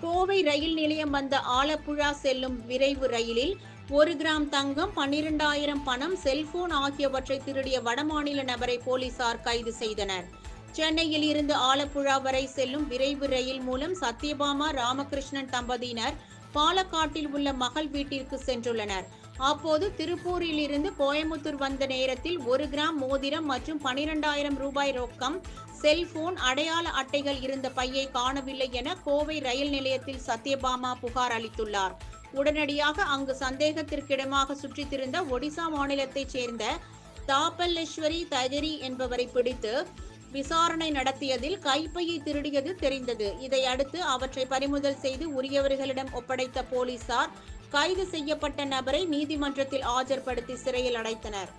கோவை ரயில் நிலையம் வந்த ஆலப்புழா செல்லும் விரைவு ரயிலில் ஒரு கிராம் தங்கம் பன்னிரண்டாயிரம் பணம் செல்போன் ஆகியவற்றை திருடிய வடமாநில நபரை போலீசார் கைது செய்தனர். சென்னையில் இருந்து ஆலப்புழா வரை செல்லும் விரைவு ரயில் மூலம் சத்யபாமா ராமகிருஷ்ணன் தம்பதியினர் பாலக்காட்டில் உள்ள மகள் வீட்டிற்கு சென்றுள்ளனர். அப்போது திருப்பூரில் இருந்து கோயமுத்தூர் வந்த நேரத்தில் ஒரு கிராம் மோதிரம் மற்றும் பனிரெண்டாயிரம் ரூபாய் ரொக்கம் செல்போன் அடையாள அட்டைகள் இருந்த பையை காணவில்லை என கோவை ரயில் நிலையத்தில் சத்யபாமா புகார் அளித்துள்ளார். உடனடியாக அங்கு சந்தேகத்திற்கிடமாக சுற்றித்திருந்த ஒடிசா மாநிலத்தைச் சேர்ந்த தாபல்லேஸ்வரி தஜரி என்பவரை பிடித்து விசாரணை நடத்தியதில் கைப்பையை திருடியது தெரிந்தது. இதையடுத்து அவற்றை பறிமுதல் செய்து உரியவர்களிடம் ஒப்படைத்த போலீசார் கைது செய்யப்பட்ட நபரை நீதிமன்றத்தில் ஆஜர்படுத்தி சிறையில் அடைத்தனர்.